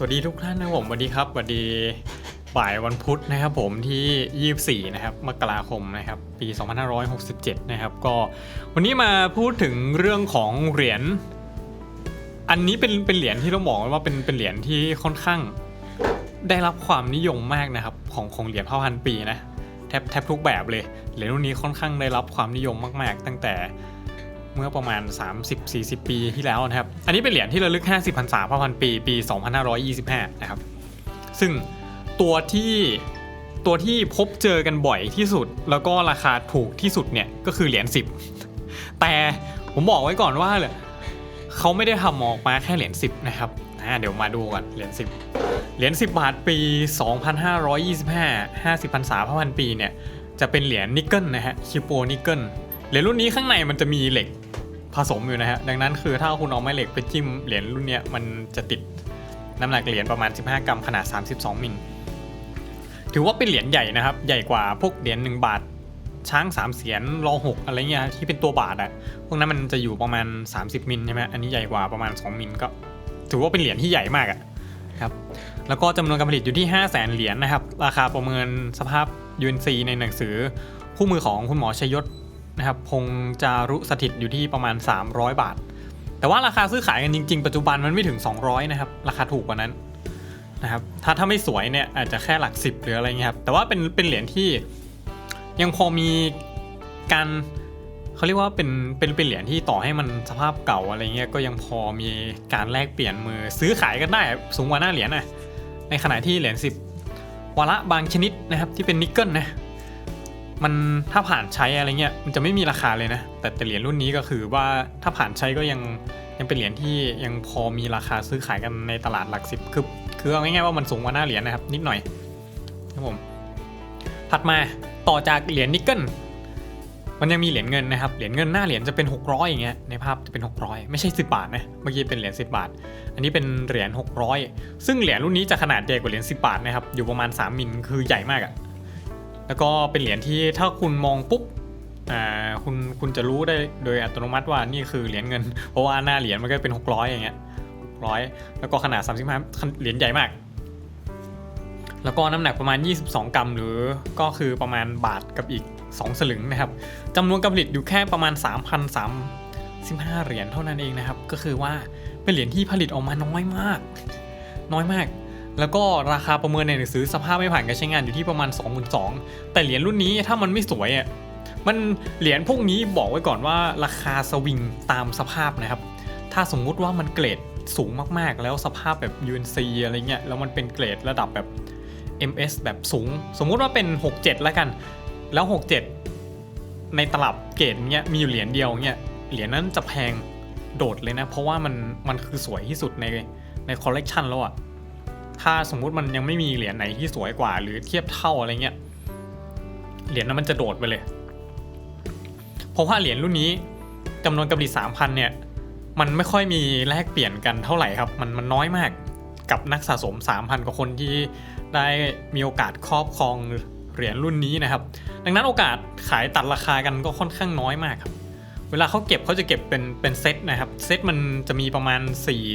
สวัสดีทุกท่านนะครับผมสวัสดีครับสวัสดีบ่ายวันพุธนะครับผมที่ 24 นะครับมกราคมนะครับปี 2567 นะครับ ก็วันนี้มาพูดถึงเรื่องของเหรียญอันนี้เป็นเป็นเหรียญที่ต้องบอกว่าเป็นเป็นเหรียญที่ค่อนข้างได้รับความนิยมมากนะครับของของเหรียญพ่อพันปีนะแทบแทบทุกแบบเลยเหรียญรุ่นนี้ค่อนข้างได้รับความนิยมมาก ๆ ตั้งแต่ เมื่อประมาณ 30-40 ปีที่แล้วนะครับ อันนี้เป็นเหรียญที่ระลึก 50พรรษาพระพันปีปี 2525 นะครับ ซึ่งตัวที่ตัวที่พบเจอกันบ่อยที่สุด แล้วก็ราคาถูกที่สุดเนี่ยก็คือเหรียญ10 แต่ผมบอกไว้ก่อนว่าเลยเขาไม่ได้ทำออกมาแค่เหรียญ10 นะครับเดี๋ยวมาดูกันเหรียญ10เหรียญ10 บาทปี 2525 50พรรษาพระพันปีเนี่ยจะเป็นเหรียญนิกเกิลนะฮะคิโปนิกเกิล เหรียญรุ่นนี้ข้างในมันจะมีเหล็กผสมอยู่นะฮะ ดังนั้นคือถ้าคุณเอาไม้เหล็กไปจิ้มเหรียญรุ่นเนี้ยมันจะติดน้ำหนักเหรียญประมาณ 15 กรัมขนาด 32 มิล ถือว่าเป็นเหรียญใหญ่นะครับ ใหญ่กว่าพวกเหรียญ1บาท ช้าง3เสียนรอหกอะไรเงี้ยที่เป็นตัวบาทอะพวกนั้นมันจะอยู่ประมาณ 30 มิลใช่ไหมอันนี้ใหญ่กว่าประมาณ 2 มิลก็ ถือว่าเป็นเหรียญที่ใหญ่มากอะครับ แล้วก็จำนวนการผลิตอยู่ที่ 5 0 0แสนเหรียญนะครับ ราคาประเมินสภาพ UNC ในหนังสือคู่มือของคุณหมอชยศ นะครับพงจารุสถิตอยู่ที่ประมาณ 300 บาท แต่ว่าราคาซื้อขายกันจริง ๆ ปัจจุบันมันไม่ถึง 200 นะครับ ราคาถูกกว่านั้นนะครับถ้าถ้าไม่สวยเนี่ยอาจจะแค่หลัก10หรืออะไรเงี้ยครับแต่ว่าเป็นเป็นเหรียญที่ยังพอมีการเขาเรียกว่าเป็นเป็นเป็นเหรียญที่ต่อให้มันสภาพเก่าอะไรเงี้ยก็ยังพอมีการแลกเปลี่ยนมือซื้อขายกันได้สูงกว่าหน้าเหรียญนะในขณะที่เหรียญ10วาระบางชนิดนะครับที่เป็นนิกเกิลนะ มันถ้าผ่านใช้อะไรเงี้ยมันจะไม่มีราคาเลยนะ แต่แต่เหรียญรุ่นนี้ก็คือว่าถ้าผ่านใช้ก็ยังยังเป็นเหรียญที่ยังพอมีราคาซื้อขายกันในตลาดหลักสิบคือคือเอาง่ายๆว่ามันสูงกว่าหน้าเหรียญนะครับ นิดหน่อยครับผมถัดมาต่อจากเหรียญนิกเกิลมันยังมีเหรียญเงินนะครับ เหรียญเงินหน้าเหรียญจะเป็น 600 อย่างเงี้ย ในภาพจะเป็น 600 ไม่ใช่ 10 บาทนะ เมื่อกี้เป็นเหรียญ10 บาท อันนี้เป็นเหรียญ600 ซึ่งเหรียญรุ่นนี้จะขนาดใหญ่กว่าเหรียญ10 บาทนะครับ อยู่ประมาณ 3 มิล คือใหญ่มากอะ แล้วก็เป็นเหรียญที่ถ้าคุณมองปุ๊บอ่าคุณคุณจะรู้ได้โดยอัตโนมัติว่านี่คือเหรียญเงิน เพราะว่าหน้าเหรียญมันก็เป็น 600 อย่างเงี้ย600 แล้วก็ขนาด 35 เหรียญใหญ่มาก แล้วก็น้ำหนักประมาณ 22 กรัม หรือก็คือประมาณบาทกับอีก 2 สลึงนะครับจำนวนการผลิตอยู่แค่ประมาณ3,035เหรียญเท่านั้นเองนะครับ ก็คือว่าเป็นเหรียญที่ผลิตออกมาน้อยมาก น้อยมาก แล้วก็ราคาประเมินในหนังสือสภาพไม่ผ่านการใช้งานอยู่ที่ประมาณ 22,000แต่เหรียญรุ่นนี้ถ้ามันไม่สวยอะมันเหรียญพวกนี้บอกไว้ก่อนว่าราคาสวิงตามสภาพนะครับ ถ้าสมมุติว่ามันเกรดสูงมากๆ แล้วสภาพแบบ UNC อะไรเงี้ยแล้วมันเป็นเกรดระดับแบบ MS แบบสูง สมมุติว่าเป็น 67 แล้วกัน แล้ว 67 ในตลับเกรดเนี้ยมีอยู่เหรียญเดียวเนี้ยเหรียญนั้นจะแพงโดดเลยนะ เพราะว่ามันมันคือสวยที่สุดในในคอลเลกชันแล้วอะ ถ้าสมมุติมันยังไม่มีเหรียญไหนที่สวยกว่า หรือเทียบเท่าอะไรเงี้ย เหรียญนั้นมันจะโดดไปเลย เพราะว่าเหรียญรุ่นนี้จำนวนกำลิต3,000เนี่ย มันไม่ค่อยมีแลกเปลี่ยนกันเท่าไหร่ครับ มันมันน้อยมากกับนักสะสม 3,000 กว่าคนที่ได้มีโอกาสครอบครองเหรียญรุ่นนี้นะครับ ดังนั้นโอกาสขายตัดราคากันก็ค่อนข้างน้อยมากครับ เวลาเขาเก็บเขาจะเก็บเป็นเป็นเซตนะครับ เซตมันจะมีประมาณ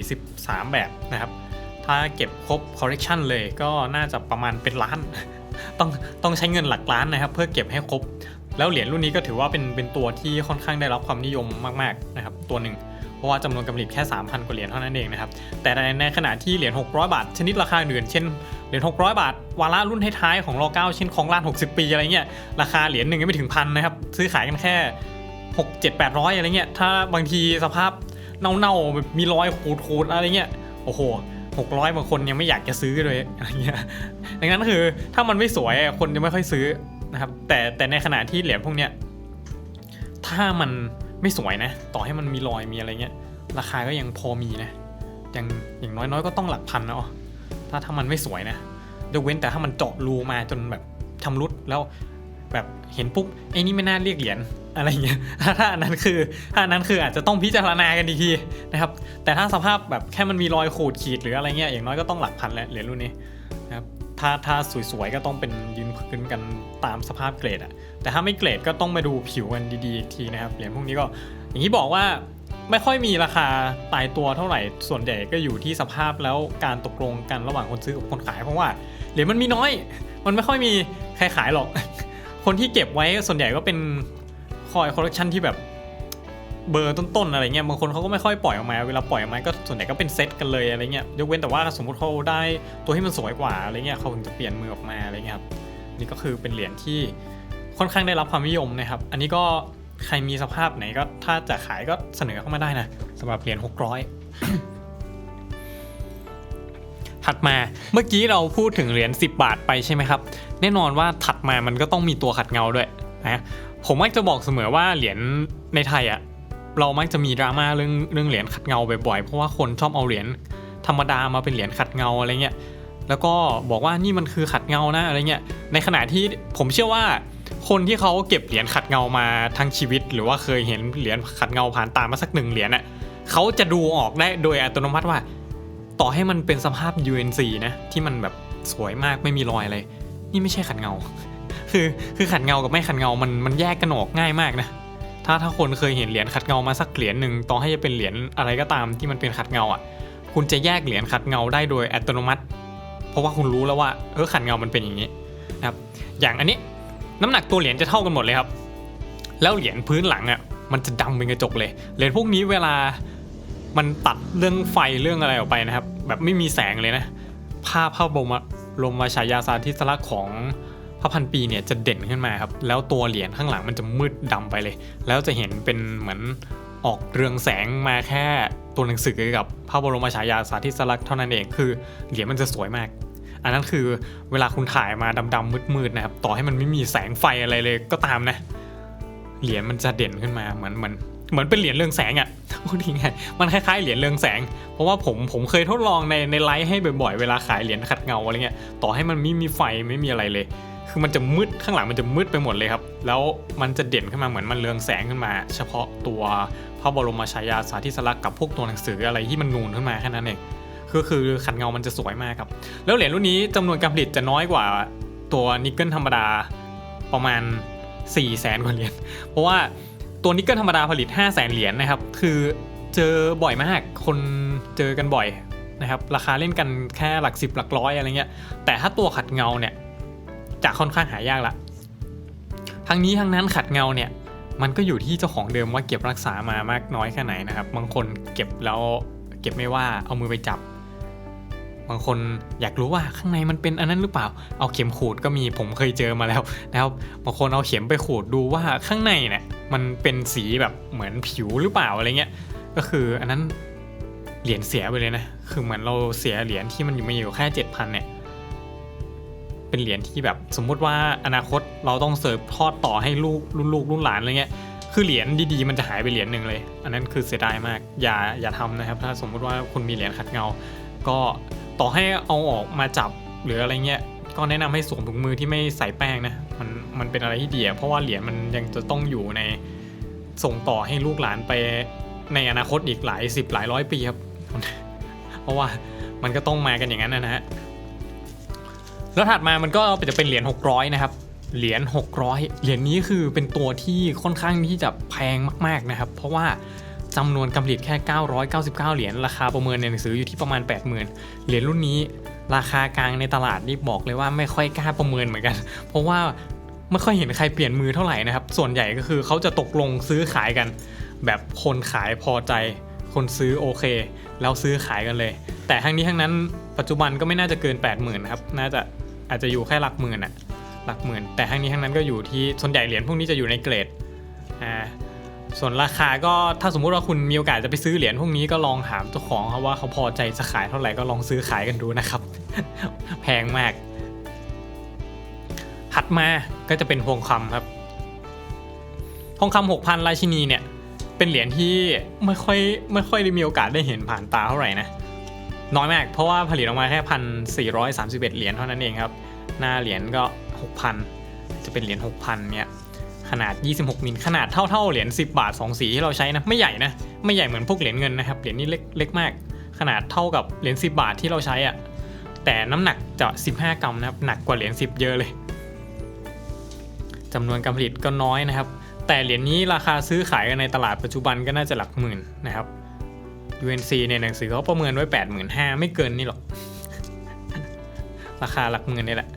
43 แบบนะครับ ถ้าเก็บครบคอลเลกชันเลยก็น่าจะประมาณเป็นล้าน ต้องต้องใช้เงินหลักล้านนะครับ เพื่อเก็บให้ครบ แล้วเหรียญรุ่นนี้ก็ถือว่าเป็นเป็นตัวที่ค่อนข้างได้รับความนิยมมากๆนะครับตัวหนึ่งเพราะว่าจำนวนการผลิตแค่ 3,000 กว่าเหรียญเท่านั้นเองนะครับ แต่ในในขณะที่เหรียญ600 บาท ชนิดราคาอื่นเช่นเหรียญ600 บาท วาระรุ่นท้ายๆของร9เช่นของล้าน 60 ปีอะไรเงี้ยราคาเหรียญหนึ่งยังไม่ถึงพันนะครับซื้อขายกันแค่6 7 800อะไรเงี้ยถ้าบางทีสภาพเน่าๆแบบมีรอยขูดๆอะไรเงี้ยโอ้โห 600บางคนยังไม่อยากจะซื้อเลยอะไรเงี้ยดังนั้นคือถ้ามันไม่สวยคนจะไม่ค่อยซื้อนะครับ แต่แต่ในขณะที่เหรียญพวกเนี้ยถ้ามันไม่สวยนะ ต่อให้มันมีรอยมีอะไรเงี้ย ราคาก็ยังพอมีนะอยังอย่างน้อยๆ ก็ต้องหลักพันเนาะถ้าถ้ามันไม่สวยนะยกเว้นแต่ถ้ามันเจาะรูมาจนแบบชำรุดแล้วแบบเห็นปุ๊บไอ้นี่ไม่น่าเรียกเหรียญ อะไรเงี้ยถ้าถ้าอันนั้นคือถ้าอันนั้นคืออาจจะต้องพิจารณากันอีกทีนะครับ แต่ถ้าสภาพแบบแค่มันมีรอยขูดขีดหรืออะไรเงี้ยอย่างน้อยก็ต้องหลักพันแหละเหรียญรุ่นนี้นะครับถ้าถ้าสวยๆก็ต้องเป็นยืนพื้นกันตามสภาพเกรดอะแต่ถ้าไม่เกรดก็ต้องมาดูผิวกันดีๆอีกทีนะครับเหรียญพวกนี้ก็อย่างที่บอกว่าไม่ค่อยมีราคาตายตัวเท่าไหร่ ส่วนใหญ่ก็อยู่ที่สภาพแล้วการตกลงกันระหว่างคนซื้อกับคนขาย เพราะว่าเหรียญมันมีน้อย มันไม่ค่อยมีใครขายหรอก คนที่เก็บไว้ส่วนใหญ่ก็เป็น คอยคอลเลคชันที่แบบเบอร์ต้นๆอะไรเงี้ยบางคนเขาก็ไม่ค่อยปล่อยออกมา เวลาปล่อยออกมาก็ส่วนใหญ่ก็เป็นเซตกันเลยอะไรเงี้ยยกเว้นแต่ว่าสมมติเขาได้ตัวที่มันสวยกว่าอะไรเงี้ยเขาถึงจะเปลี่ยนมือออกมาอะไรเงี้ยครับนี่ก็คือเป็นเหรียญที่ค่อนข้างได้รับความนิยมนะครับ อันนี้ก็ใครมีสภาพไหนก็ถ้าจะขายก็เสนอเข้ามาได้นะสำหรับเหรียญ600 ถัดมาเมื่อกี้เราพูดถึงเหรียญ10 บาทไปใช่ไหมครับ แน่นอนว่าถัดมามันก็ต้องมีตัวขัดเงาด้วยนะ ผมมักจะบอกเสมอว่าเหรียญในไทยอะเรามักจะมีดราม่าเรื่องเรื่องเหรียญขัดเงาบ่อยๆเพราะว่าคนชอบเอาเหรียญธรรมดามาเป็นเหรียญขัดเงาอะไรเงี้ยแล้วก็บอกว่านี่มันคือขัดเงานะอะไรเงี้ยในขณะที่ผมเชื่อว่า คนที่เขาเก็บเหรียญขัดเงามาทั้งชีวิต หรือว่าเคยเห็นเหรียญขัดเงาผ่านตามาสักหนึ่งเหรียญน่ะเขาจะดูออกได้โดยอัตโนมัติว่า ต่อให้มันเป็นสภาพ UNC นะที่มันแบบสวยมากไม่มีรอยอะไรนี่ไม่ใช่ขัดเงา คือคือขัดเงากับไม่ขัดเงา มันมันแยกกันออกง่ายมากนะ ถ้าถ้าคนเคยเห็นเหรียญขัดเงามาสักเหรียญหนึ่งต่อให้จะเป็นเหรียญอะไรก็ตามที่มันเป็นขัดเงาอะ คุณจะแยกเหรียญขัดเงาได้โดยอัตโนมัติ เพราะว่าคุณรู้แล้วว่าเออขัดเงามันเป็นอย่างนี้นะครับ อย่างอันนี้น้ำหนักตัวเหรียญจะเท่ากันหมดเลยครับ แล้วเหรียญพื้นหลังอะมันจะดำเป็นกระจกเลย เหรียญพวกนี้เวลามันตัดเรื่องไฟเรื่องอะไรออกไปนะครับ แบบไม่มีแสงเลยนะ ภาพภาพบรมลมมาฉายาสาธิสลักษณ์ของ พระพันปีเนี่ยจะเด่นขึ้นมาครับ แล้วตัวเหรียญข้างหลังมันจะมืดดำไปเลย แล้วจะเห็นเป็นเหมือนออกเรืองแสงมาแค่ตัวหนังสือกับพระบรมฉายาสาธิสลักษณ์เท่านั้นเองคือเหรียญมันจะสวยมาก อันนั้นคือเวลาคุณถ่ายมาดำๆมืดๆนะครับต่อให้มันไม่มีแสงไฟอะไรเลยก็ตามนะ เหรียญมันจะเด่นขึ้นมาเหมือนเหมือนเหมือนเป็นเหรียญเรืองแสงอะ่ะพูดยังไงมันคล้ายๆเหรียญเรืองแสง เพราะว่าผมผมเคยทดลองในในไลฟ์ให้บ่อยๆ เวลาขายเหรียญขัดเงาอะไรเงี้ย ต่อให้มันไม่มีไฟไม่มีอะไรเลย คือมันจะมืดข้างหลังมันจะมืดไปหมดเลยครับ แล้วมันจะเด่นขึ้นมาเหมือนมันเรืองแสงขึ้นมา เฉพาะตัวพระบรมฉายาสาธิสลักษณ์กับพวกตัวหนังสืออะไรที่มันนูนขึ้นมาแค่นั้นเองก็คือขัดเงามันจะสวยมากครับ แล้วเหรียญรุ่นนี้จำนวนการผลิตจะน้อยกว่าตัวนิกเกิลธรรมดาประมาณ 4 0 0แสนกว่าเหรียญ เพราะว่าตัวนิกเกิลธรรมดาผลิต 5 0 0แสนเหรียญนะครับ คือเจอบ่อยมาก คนเจอกันบ่อยนะครับ ราคาเล่นกันแค่หลักสิบหลักร้อยอะไรเงี้ย แต่ถ้าตัวขัดเงาเนี่ย จะค่อนข้างหายากละทั้งนี้ทั้งนั้นขัดเงาเนี่ยมันก็อยู่ที่เจ้าของเดิมว่าเก็บรักษามามากน้อยแค่ไหนนะครับ บางคนเก็บแล้วเก็บไม่ว่าเอามือไปจับ บางคนอยากรู้ว่าข้างในมันเป็นอันนั้นหรือเปล่า เอาเข็มขูดก็มีผมเคยเจอมาแล้วนะครับบางคนเอาเข็มไปขูดดูว่าข้างในเนี่ยมันเป็นสีแบบเหมือนผิวหรือเปล่าอะไรเงี้ยก็คืออันนั้นเหรียญเสียไปเลยนะ คือเหมือนเราเสียเหรียญที่มันอยู่มาอยู่แค่เจ็ดพันเนี่ย เป็นเหรียญที่แบบสมมุติว่าอนาคตเราต้องเสิร์ฟทอดต่อให้ลูกรุ่นลูกรุ่นหลานอะไรเงี้ยคือเหรียญดีๆมันจะหายไปเหรียญหนึ่งเลย อันนั้นคือเสียดายมาก อย่าอย่าทำนะครับ ถ้าสมมุติว่าคุณมีเหรียญขัดเงา ก็ต่อให้เอาออกมาจับหรืออะไรเงี้ยก็แนะนำให้สวมถุงมือที่ไม่ใส่แป้งนะมันมันเป็นอะไรที่ดีเพราะว่าเหรียญมันยังจะต้องอยู่ในส่งต่อให้ลูกหลานไปในอนาคตอีกหลายสิบหลายร้อยปีครับ เพราะว่ามันก็ต้องมากันอย่างนั้นนะฮะ แล้วถัดมามันก็จะเป็นเหรียญ600 นะครับ เหรียญ600 เหรียญนี้คือเป็นตัวที่ค่อนข้างที่จะแพงมากๆนะครับ เพราะว่าจำนวนการผลิตแค่ 999 เหรียญ ราคาประเมินในหนังสืออยู่ที่ประมาณ 80,000 เหรียญรุ่นนี้ ราคากลางในตลาดนี่บอกเลยว่าไม่ค่อยกล้าประเมินเหมือนกัน เพราะว่าไม่ค่อยเห็นใครเปลี่ยนมือเท่าไหร่นะครับ ส่วนใหญ่ก็คือเขาจะตกลงซื้อขายกัน แบบคนขายพอใจ คนซื้อโอเค แล้วซื้อขายกันเลย แต่ทั้งนี้ทั้งนั้นปัจจุบันก็ไม่น่าจะเกิน 80,000นะครับ น่าจะ อาจจะอยู่แค่หลักหมื่นอะหลักหมื่น แต่ทั้งนี้ทั้งนั้นก็อยู่ที่ส่วนใหญ่เหรียญพวกนี้จะอยู่ในเกรดอ่าส่วนราคาก็ถ้าสมมุติว่าคุณมีโอกาสจะไปซื้อเหรียญพวกนี้ก็ลองถามเจ้าของเขาว่าเขาพอใจจะขายเท่าไหร่ก็ลองซื้อขายกันดูนะครับ แพงมากถัดมาก็จะเป็นทองคำครับทองคำหกพันราชินีเนี่ยเป็นเหรียญที่ไม่ค่อยไม่ค่อยได้มีโอกาสได้เห็นผ่านตาเท่าไหร่นะ น้อยมากเพราะว่าผลิตออกมาแค่พันสี่ร้อยสามสิบเอ็ดเหรียญเท่านั้นเองครับ หน้าเหรียญก็หกพันจะเป็นเหรียญหกพันเนี่ยขนาด 26 มิล ขนาดเท่าเท่าเหรียญ 10 บาท 2 สีที่เราใช้นะ ไม่ใหญ่นะ ไม่ใหญ่เหมือนพวกเหรียญเงินนะครับ เหรียญนี้เล็กเล็กมาก ขนาดเท่ากับเหรียญ 10 บาทที่เราใช้อะ่ะ แต่น้ำหนักจะ 15 กรัมนะครับ หนักกว่าเหรียญ 10 เยอะเลยจำนวนการผลิตก็น้อยนะครับ แต่เหรียญนี้ราคาซื้อขายกันในตลาดปัจจุบันก็น่าจะหลักหมื่นนะครับ UNC ในหนังสือเขาประเมินไว้ 85,000 ไม่เกินนี่หรอก ราคาหลักหมื่นนี่แหละ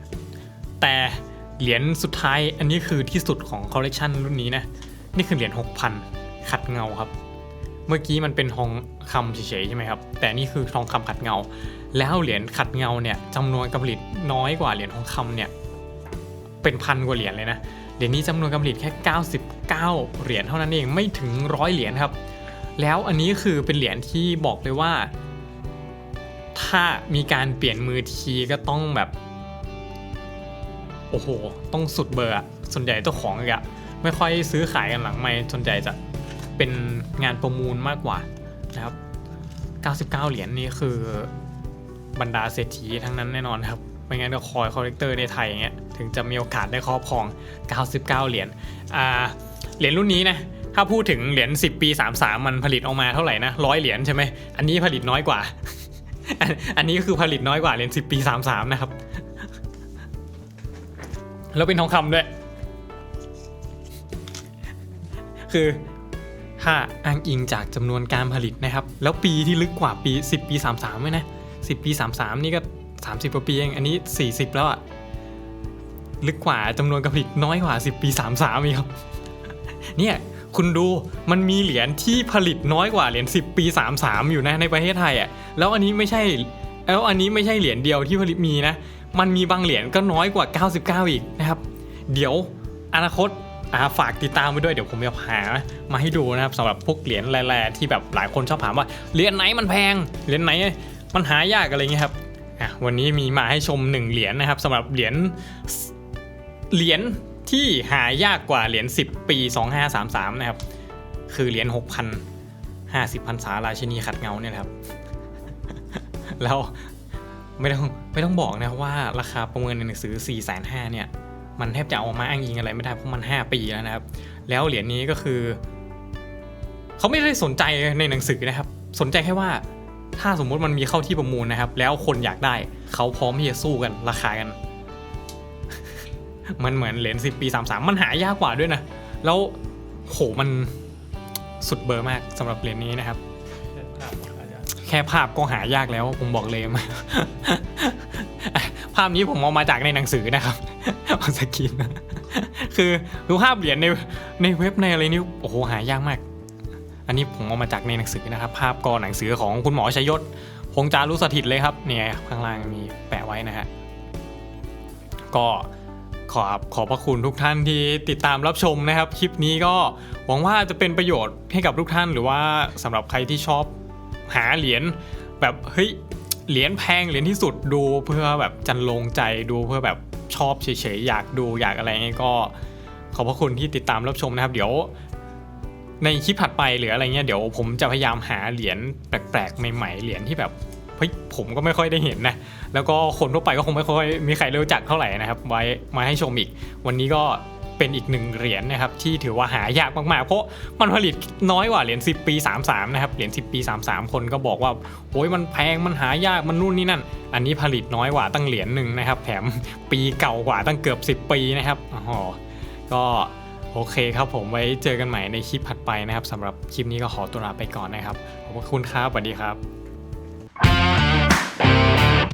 แต่เหรียญสุดท้ายอันนี้คือที่สุดของคอลเลกชันรุ่นนี้นะ นี่คือเหรียญ 6,000 ขัดเงาครับ เมื่อกี้มันเป็นทองคำเฉยๆใช่ไหมครับ แต่นี่คือทองคำขัดเงา แล้วเหรียญขัดเงาเนี่ยจำนวนกำลิตน้อยกว่าเหรียญทองคำเนี่ยเป็นพันกว่าเหรียญเลยนะ เหรียญนี้จำนวนกำลิตแค่ 99 เหรียญเท่านั้นเองไม่ถึงร้อยเหรียญครับ แล้วอันนี้คือเป็นเหรียญที่บอกเลยว่า ถ้ามีการเปลี่ยนมือทีก็ต้องแบบ โอ้โห ต้องสุดเบอร์ส่วนใหญ่เจ้าของอะไม่ค่อยซื้อขายกันหลังไม่ส่วนใหญ่จะเป็นงานประมูลมากกว่านะครับ 99 เหรียญนี่คือบรรดาเศรษฐีทั้งนั้นแน่นอนครับ ไม่งั้นก็คอยคอลเลกเตอร์ในไทยอย่างเงี้ย ถึงจะมีโอกาสได้ครอบครอง 99 เหรียญ อ่า เหรียญรุ่นนี้นะ ถ้าพูดถึงเหรียญ10 ปี 33 มันผลิตออกมาเท่าไหร่นะร้อยเหรียญใช่ไหมอันนี้ผลิตน้อยกว่า อันนี้ก็คือผลิตน้อยกว่าเหรียญ10 ปี 33 นะครับ แล้วเป็นทองคำด้วย คือถ้าอ้างอิงจากจำนวนการผลิตนะครับ แล้วปีที่ลึกกว่าปี 10 ปี 33ด้วยนะ 10 ปี 33 นี่ก็ 30กว่าปีเอง อันนี้ 40 แล้วอะลึกกว่าจำนวนการผลิตน้อยกว่า 10 ปี 33อีกครับเนี่ย คุณดูมันมีเหรียญที่ผลิตน้อยกว่าเหรียญ10 ปี 33 อยู่นะในประเทศไทยอะแล้วอันนี้ไม่ใช่แล้วอันนี้ไม่ใช่เหรียญเดียวที่ผลิตมีนะ มันมีบางเหรียญก็น้อยกว่า 99 อีกนะครับ เดี๋ยวอนาคตอาฝากติดตามไว้ด้วยเดี๋ยวผมจะหามาให้ดูนะครับสำหรับพวกเหรียญแร่ๆที่แบบหลายคนชอบถามว่าเหรียญไหนมันแพงเหรียญไหนมันหายากอะไรเงี้ยครับวันนี้มีมาให้ชม 1 เหรียญนะครับสำหรับเหรียญเหรียญ ที่หายากกว่าเหรียญ10 ปี 2533 นะครับ คือเหรียญ6,000 50พันษาราชินีขัดเงาเนี่ยครับ แล้วไม่ต้องไม่ต้องบอกนะว่าราคาประเมินในหนังสือ 4 5 0 0 0เนี่ยมันแทบจะเอามาอ้างอิงอะไรไม่ได้เพราะมัน 5 ปีแล้วนะครับ แล้วเหรียญนี้ก็คือ เขาไม่ได้สนใจในหนังสือนะครับ สนใจแค่ว่าถ้าสมมุติมันมีเข้าที่ประมูลนะครับ แล้วคนอยากได้เขาพร้อมที่จะสู้กันราคากัน มันเหมือนเหรียญ10 ปี 33 มันหายากกว่าด้วยนะ แล้วโหมันสุดเบอร์มากสำหรับเหรียญนี้นะครับ แค่ภาพก็หายากแล้วผมบอกเลยมาภาพนี้ผมเอามาจากในหนังสือนะครับเอาสกินนะคือดูภาพเหรียญในในเว็บในอะไรนี่โอ้โหหายากมาก อันนี้ผมเอามาจากในหนังสือนะครับ ภาพก็หนังสือของคุณหมอชยศพงจารุสถิตเลยครับเนี่ยข้างล่างมีแปะไว้นะฮะก็ ขอบขอบพระคุณทุกท่านที่ติดตามรับชมนะครับ คลิปนี้ก็หวังว่าจะเป็นประโยชน์ให้กับทุกท่านหรือว่าสำหรับใครที่ชอบหาเหรียญแบบเฮ้ยเหรียญแพงเหรียญที่สุดดูเพื่อแบบจันลงใจดูเพื่อแบบชอบเฉยๆอยากดูอยากอะไรเงี้ยก็ขอบพระคุณที่ติดตามรับชมนะครับ เดี๋ยว ในคลิปถัดไปหรืออะไรเงี้ยเดี๋ยวผมจะพยายามหาเหรียญแปลกๆใหม่ๆเหรียญที่แบบเฮ้ยผมก็ไม่ค่อยได้เห็นนะ แล้วก็คนทั่วไปก็คงไม่ค่อยมีใครรู้จักเท่าไหร่นะครับ ไว้มาให้ชมอีก วันนี้ก็เป็นอีกหนึ่งเหรียญนะครับที่ถือว่าหายากมากๆ เพราะมันผลิตน้อยกว่าเหรียญ10 ปี 33 นะครับเหรียญ10 ปี 33 คนก็บอกว่าโอ้ยมันแพงมันหายากมันนู่นนี่นั่น อันนี้ผลิตน้อยกว่าตั้งเหรียญหนึ่งนะครับ แถมปีเก่ากว่าตั้งเกือบ 10 ปีนะครับอ๋อก็โอเคครับผมไว้เจอกันใหม่ในคลิปถัดไปนะครับสำหรับคลิปนี้ก็ขอตัวลาไปก่อนนะครับขอบพระคุณครับสวัสดีครับ